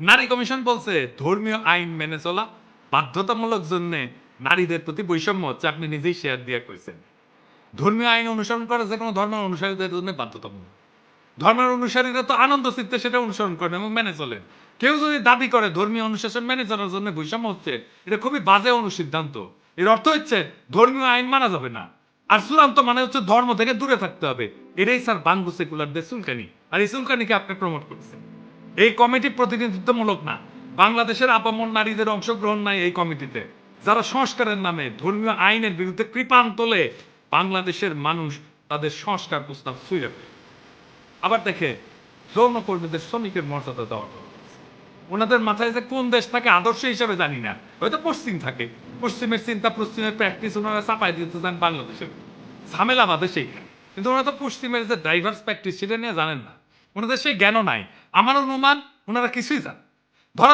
নারী কমিশন বলছে, ধর্মীয় আইন মেনে চলা বাধ্যতামূলক জন্য নারীদের প্রতি বৈষম্য হচ্ছে আপনি নিজেই শেয়ার দিয়ে কইছেন। ধর্মীয় আইন অনুসরণ করা যে কোনো ধর্মের অনুসারীদের জন্য বাধ্যতামূলক। ধর্মের অনুসারীরা তো আনন্দ চিত্তে সেটা অনুসরণ করেন এবং মেনে চলেন। কেউ যদি দাবি করে ধর্মীয় অনুশাসন মেনে চলার জন্য বৈষম্য হচ্ছে, এটা খুবই বাজে অনুসিদ্ধান্ত। এর অর্থ হচ্ছে, ধর্মীয় আইন মানা যাবে না। আর চূড়ান্ত মানে হচ্ছে ধর্ম থেকে দূরে থাকতে হবে। এটাই স্যার বাঙ্গু সেকুলারদের চুলকানি। আর এই চুলকানিকে আপনি প্রমোট করছেন। এই কমিটি প্রতিনিধিত্বমূলক না। বাংলাদেশের আপামর নারীদের অংশগ্রহণ নাই এই কমিটিতে। যারা সংস্কারের নামে ধর্মীয় আইনের বিরুদ্ধে কৃপান তোলে, বাংলাদেশের মানুষ তাদের সংস্কার প্রস্তাব ছুঁয়ে আবার দেখে যৌন কর্মীদের শ্রমিকের মর্যাদা দেওয়া ওনাদের মাথায় যে কোন দেশ থাকে আদর্শ হিসাবে জানি না। হয়তো পশ্চিম থাকে। পশ্চিমের চিন্তা, পশ্চিমের প্র্যাকটিস ওনারা চাপাই দিতে চান বাংলাদেশে ঝামেলা বাদে সেই কিন্তু ওনারা তো পশ্চিমের যে ড্রাইভার্স প্র্যাকটিস সেটা নিয়ে জানেন না। ওনাদের সেই জ্ঞানও নাই। আমার অনুমান ওনারা কিছুই জান